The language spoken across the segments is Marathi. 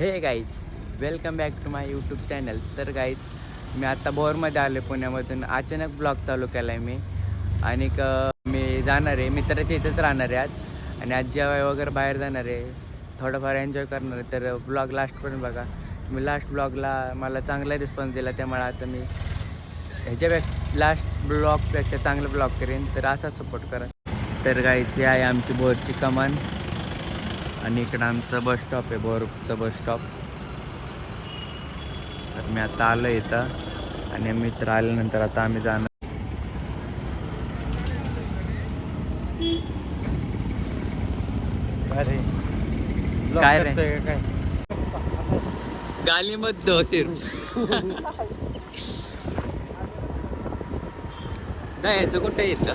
हे guys welcome back to my YouTube channel तर गाईज मी आत्ता बोरमध्ये आलो पुण्यामधून. अचानक ब्लॉग चालू केला आहे मी. आणि क- मी जाणार आहे. मित्राच्या इथेच राहणार आहे आज. आणि आज जेव्हा वगैरे बाहेर जाणार आहे. थोडंफार एन्जॉय करणार आहे. तर ब्लॉग लास्टपर्यंत बघा. मी लास्ट ब्लॉगला मला चांगला रिस्पॉन्स दिला. त्यामुळे आता मी ह्याच्यापेक्षा लास्ट ब्लॉगपेक्षा चांगला ब्लॉग करेन. तर असा सपोर्ट करा. तर गाईची आहे आमची बोरची कमान. आणि इकडं आमचं बस स्टॉप आहे बोरचं बस स्टॉप तर मी आता आलो इथं आणि मित्र आल्यानंतर आता आम्ही जाणार. काय रे? काय गाली मत दो सिर्फ कुठे येतं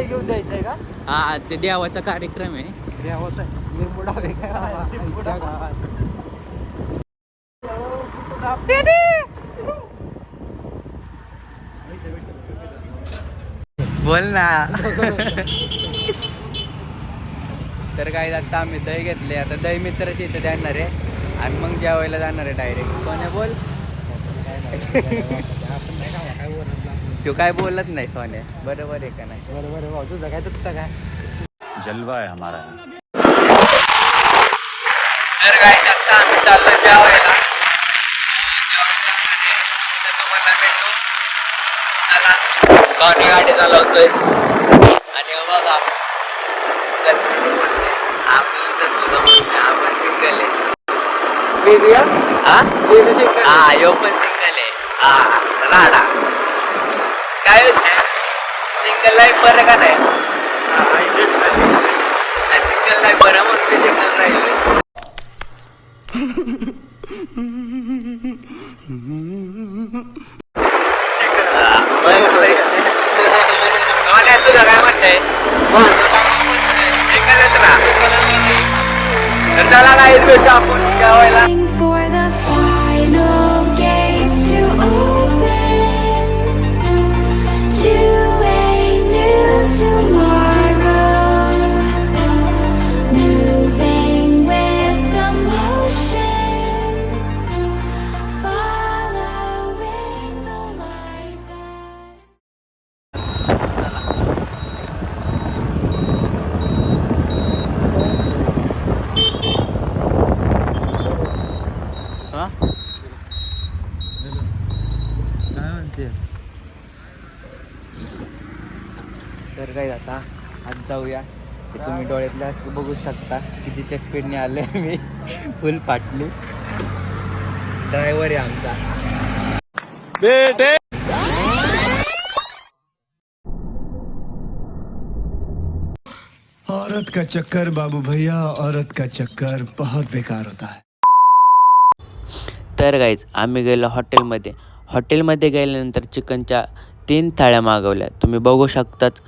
घेऊन द्यायचंय का? हा ते देवाचा कार्यक्रम आहे. देवाचं लिंबू बोल ना. तर काय आता आम्ही दही घेतले. आता दही मित्राची इथे जाणार आहे. आणि मग जेवायला जाणार आहे डायरेक्ट कोणी बोल. तो काय बोलत नाही सोन्या बरोबर आहे का नाही? बरोबर आहे भाऊ. तुझं काय तुझं काय जलवा है हमारा. तर काय आता आम्ही चाललो जेवायला. तुम्हाला भेटू. चला. सोनी गाडी चालवतोय. आणि हे बघा. आपलं इथं. आपण सिंगल आहे. बेबी हा? बेबी सिंगल हा यो पण सिंगल आहे. हा राडा. काय होत सिंगल लाईफ बरं का नाही? सिंगल लाईफ बरं म्हणून मी सिंगल राहिले तुझं काय म्हणतंय सिंगलच राहा तर चला आपण जेवायला तुम्ही डोळ्यातले असं बघू शकता कितीच्या स्पीडने आले मी फुल फाटली. ड्रायव्हर आहे आमचा. औरत का चक्कर बाबू भैया औरत का चक्कर बहुत बेकार होता है। तर गाईज आम्ही गेलो हॉटेलमध्ये हॉटेलमध्ये गेल्यानंतर चिकनच्या तीन थाळ्या मागवल्या. तुम्ही बघू शकतात.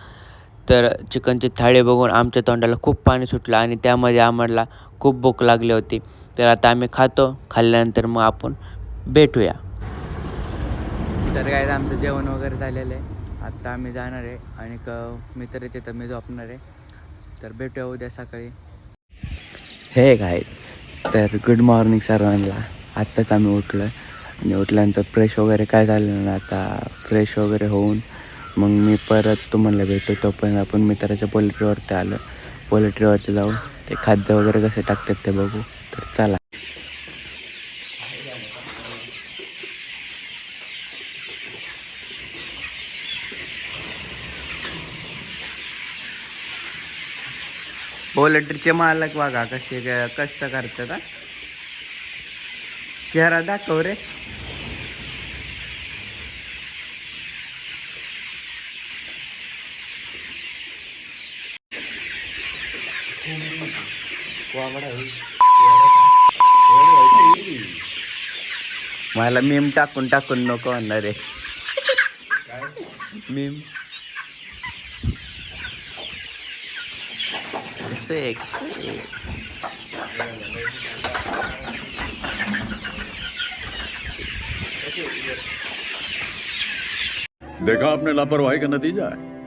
तर चिकनची थाळी बघून आमच्या तोंडाला खूप पाणी सुटलं आणि त्यामध्ये आम्हाला खूप भूक लागली होती. तर आता आम्ही खातो. खाल्ल्यानंतर मग आपण भेटूया. तर काय आमचं जेवण वगैरे झालेलं आहे. आत्ता आम्ही जाणार आहे आणि क मित्राचे तर मी झोपणार आहे. तर भेटूया उद्या सकाळी. हे काय तर गुड मॉर्निंग सर्वांना. आत्ताच आम्ही उठलो आणि उठल्यानंतर फ्रेश वगैरे काय झालं ना आता? फ्रेश वगैरे होऊन मग मी परत तुम्हाला भेटतो तोपर्यंत आपण मित्राच्या पोल्ट्रीवरती आलं. पोल्ट्रीवरती जाऊ ते खाद्य वगैरे कसे टाकतात ते बघू. तर चला. पोल्ट्रीचे मालक बघा कसे कष्ट करतात चेहरा दाखव रे. मला मीम टाकून टाकून नको म्हणणार रे मीम. कसं देखा आपने लापरवाही का नतीजा है।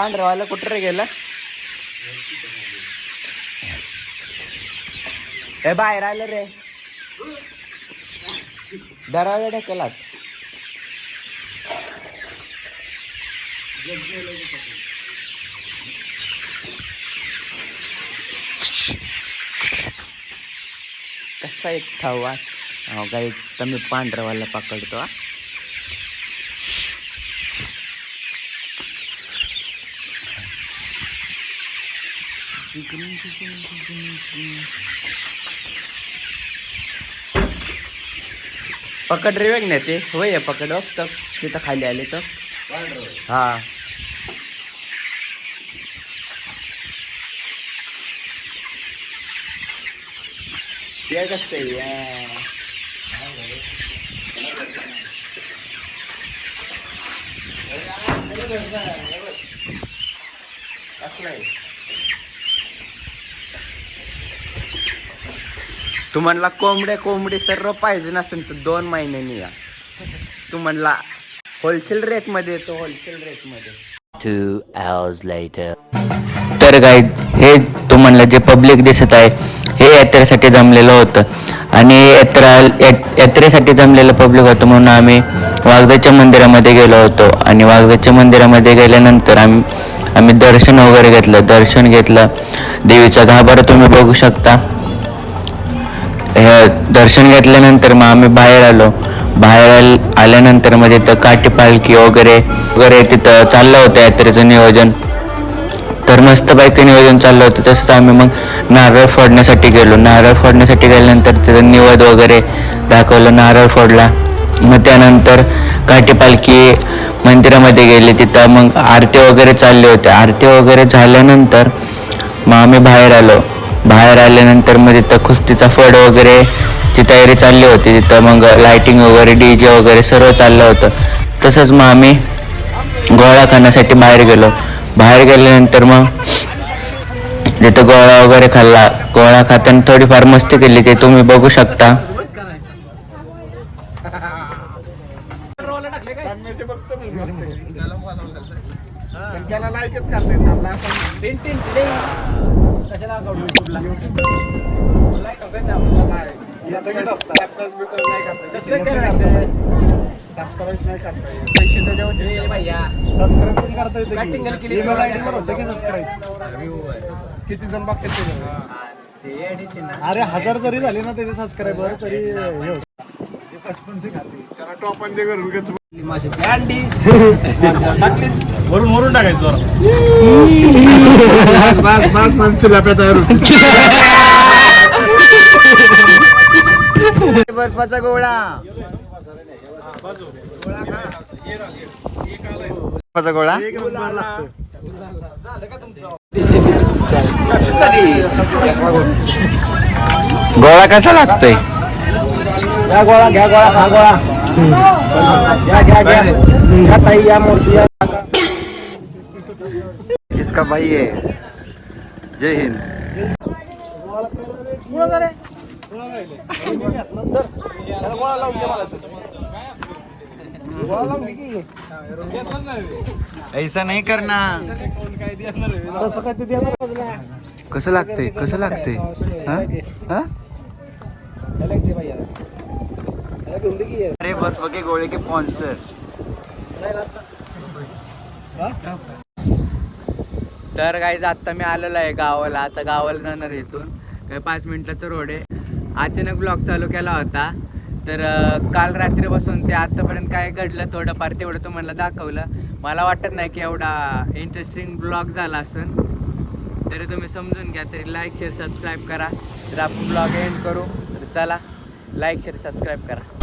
पांढरवाला कुठं रे गेला? ए बाहेर आलं रे. दरवाजा ढकलात. कसा एक थवा गाई काही तुम्ही पांढरवाला पकडतो हा. पकड रे वेग नाही ते होय पकड बघ तर तिथं खाली आले तर हा. ते कसं आहे तू तुम्हाला कोंबड्या कोंबडी सर्व पाहिजे नसेल तर दोन महिन्यांनी या. तू म्हणला होलसेल रेटमध्ये येतो होलसेल रेटमध्ये टू आवर्स लेटर तर काय हे तुम्हाला जे पब्लिक दिसत आहे हे यात्रेसाठी जमलेलं होतं. आणि यात्रा यात्रेसाठी जमलेलं पब्लिक होतं म्हणून आम्ही वागदाच्या मंदिरामध्ये गेलो होतो. आणि वागदाच्या मंदिरामध्ये गेल्यानंतर आम्ही आम्ही दर्शन वगैरे घेतलं. दर्शन घेतलं. देवीचा गाभारा तुम्ही बघू शकता. दर्शन घेतल्यानंतर मग आम्ही बाहेर आलो. बाहेर आल्यानंतर मग तिथं काठी पालखी वगैरे वगैरे तिथं चाललं होतं यात्रेचं नियोजन. तर मस्तपैकी नियोजन चाललं होतं. तसंच आम्ही मग नारळ फोडण्यासाठी गेलो. नारळ फोडण्यासाठी गेल्यानंतर तिथं निवद वगैरे दाखवलं नारळ फोडला. मग त्यानंतर काठी पालखी मंदिरामध्ये गेली. तिथं मग आरती वगैरे चालले होते. आरती वगैरे झाल्यानंतर मग आम्ही बाहेर आलो. बाहेर आल्यानंतर मग तिथं कुस्तीचा फड वगैरे ची तयारी चालली होती तिथं मग लायटिंग वगैरे डी जे वगैरे सर्व चाललं होतं. तसंच मग आम्ही गोळा खाण्यासाठी बाहेर गेलो. बाहेर गेल्यानंतर मग तिथं गोळा वगैरे खाल्ला गोळा खाताना थोडीफार मस्ती केली ते तुम्ही बघू शकता. त्याला सबस्क्राईब नाही. करता. येत. पैसे त्याच्यावर सबस्क्राईब पण करता येतं ईमेल आय डी वर होतं की सबस्क्राईब किती जण बघतात ते अरे हजार जरी झाले ना त्याचे सबस्क्रायबर तरी हे होतं. ते पचपनचे खाते. त्याला टॉप आणि ते घरून घेतो वरून वरून टाकायचं बस बस मग चिलाप्या तयार बर्फाचा गोळा. बर्फाचा गोळा. गोळा कसा लागतोय? घ्या गोळा घ्या गोळा खा गोळा. घ्या घ्या घ्या. घ्या ताई या मोठी या इसका भाई है। जय हिंद। ऐसा नाही करना। कसं लागतंय? कसं लागतंय? हा? अरे बर्फ के गोळे के पॉन्सर तर काही आत्ता मी आलेलो आहे गावाला. आता गावाला जाणार इथून. काही पाच मिनिटाचा रोड आहे. अचानक ब्लॉग चालू केला होता. तर काल रात्रीपासून ते आत्तापर्यंत काय घडलं थोडंफार तेवढं तुम्हाला दाखवलं. मला वाटत नाही की एवढा इंटरेस्टिंग ब्लॉग झाला असेल. तरी तुम्ही समजून घ्या तरी लाईक शेअर सबस्क्राईब करा. तर आपण ब्लॉग एंड करू. तर चला लाईक शेअर सबस्क्राईब करा.